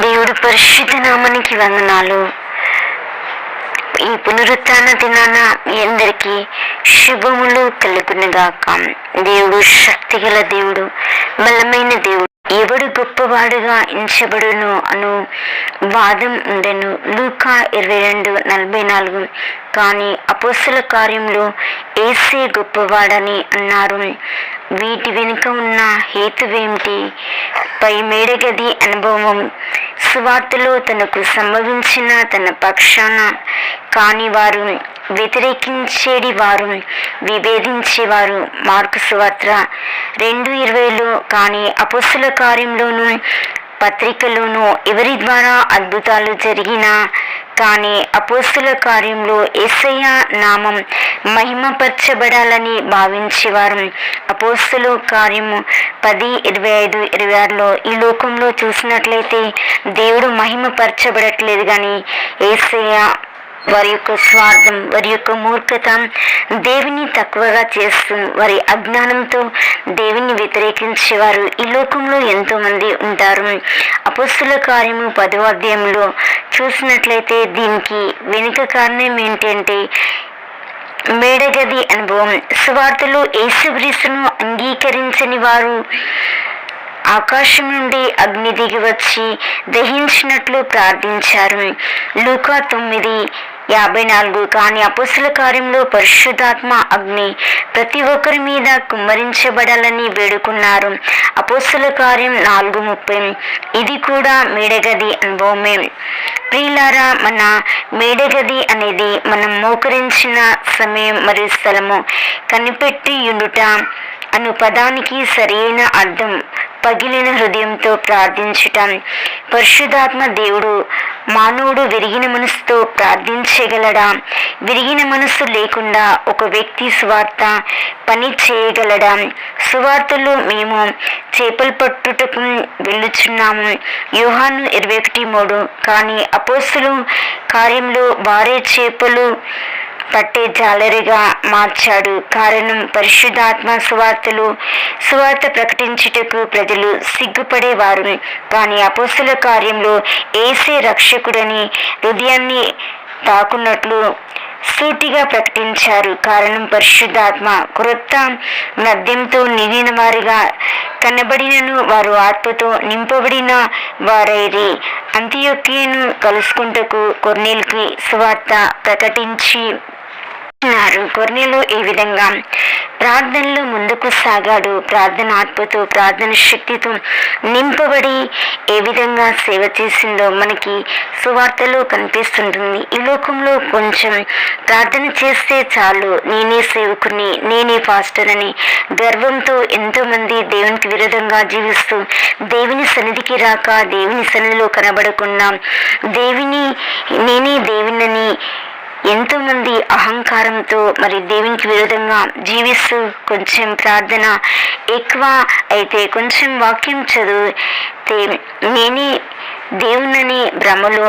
దేవుడు పరిశుద్ధ నామానికి వందనాలు. ఈ పునరుత్న దినాన మీ అందరికీ శుభములు కలుగునగాక. దేవుడు శక్తి గల దేవుడు బలమైన దేవుడు ఎవడు గొప్పవాడుగా ఎంచబడును అను వాదం ఉండెను. లూకా ఇరవై రెండు నలభై నాలుగు. కానీ అపోసల కార్యంలో ఏసే గొప్పవాడని అన్నారు. వీటి వెనుక ఉన్న హేతువేమిటి పై మేడగది అనుభవం సువార్తలో తనకు సంభవించిన తన పక్షాన కాని వారు వ్యతిరేకించేది వారు. విభేదించేవారు మార్కు సువార్త రెండు ఇరవైలో కానీ అపుస్తుల కార్యంలోనూ పత్రికలోనూ ఎవరి ద్వారా అద్భుతాలు జరిగినా కానీ అపోస్తుల కార్యంలో ఎస్ఐయ నామం మహిమపరచబడాలని భావించేవారు. అపోస్తుల కార్యము పది ఇరవై ఐదు ఇరవై ఆరులో ఈ లోకంలో చూసినట్లయితే దేవుడు మహిమపరచబడట్లేదు కానీ ఏసయ్య వారి యొక్క స్వార్థం వారి యొక్క మూర్ఖత. దేవుని తక్కువగా చేస్తూ వారి అజ్ఞానంతో దేవుని వ్యతిరేకించేవారు ఈ లోకంలో ఎంతోమంది ఉంటారు. అపస్తుల కార్యము పదవ అధ్యాయంలో చూసినట్లయితే దీనికి వెనుక కారణం ఏంటంటే మేడగది అనుభవం. సువార్తలో యేసుగ్రీసును అంగీకరించని వారు ఆకాశం నుండి అగ్ని దిగి వచ్చి దహించినట్లు ప్రార్థించారు. లూకా తొమ్మిది యాభై నాలుగు కానీ అపుసుల కార్యంలో పరిశుద్ధాత్మ అగ్ని ప్రతి ఒక్కరి మీద కుమ్మరించబడాలని వేడుకున్నారు. అపోస్తుల కార్యం నాలుగు ముప్పై. ఇది కూడా మేడగది అనుభవమే. ప్రియులారా మన మేడగది అనేది మనం మోకరించిన సమయం మరియు స్థలము. కనిపెట్టి ఉండుట అను పదానికి సరైన అర్థం పగిలిన హృదయంతో ప్రార్థించటం పరిశుధాత్మ దేవుడు మానవుడు విరిగిన మనసుతో ప్రార్థించగలడా? విరిగిన మనసు లేకుండా ఒక వ్యక్తి సువార్త పని చేయగలడా? సువార్తలు మేము చేపలు పట్టుటకు వెళ్ళుచున్నాము. యోహాను ఇరవై ఒకటి మూడు. కానీ అపోస్తులు కార్యంలో వారే చేపలు పట్టే జాలరిగా మార్చాడు. కారణం పరిశుద్ధాత్మ సువార్తలు. సువార్త ప్రకటించుటకు ప్రజలు సిగ్గుపడేవారు. కానీ అపోస్తుల కార్యంలో ఏసే రక్షకుడని హృదయాన్ని తాకున్నట్లు సూటిగా ప్రకటించారు. కారణం పరిశుద్ధాత్మ. క్రొత్త మద్యంతో నిండిన వారిగా కనబడినను వారు ఆత్మతో నింపబడిన వారైరి. అంత్యొక్కియను కలుసుకుంటకు కొర్నేల్కి సువార్త ప్రకటించి అన్నారు కొర్నేలు ఈ విధంగా ప్రార్థనలో ముందుకు సాగాడు. ప్రార్థన ఆత్మతో ప్రార్థన శక్తితో నింపబడి ఏ విధంగా సేవ చేసిందో మనకి సువార్తలో కనిపిస్తుంటుంది. ఈ లోకంలో కొంచెం ప్రార్థన చేస్తే చాలు. నేనే సేవకుని నేనే ఫాస్టర్ అని గర్వంతో ఎంతోమంది దేవునికి విరోధంగా జీవిస్తూ దేవుని సన్నిధికి రాక దేవుని సన్నిధిలో కనబడకుండా దేవుని నేనే దేవునని అహంకారంతో మరి దేవునికి విరోధంగా జీవిస్తూ కొంచెం ప్రార్థన ఎక్కువ అయితే కొంచెం వాక్యం చదివితే నేనే దేవునని భ్రమలో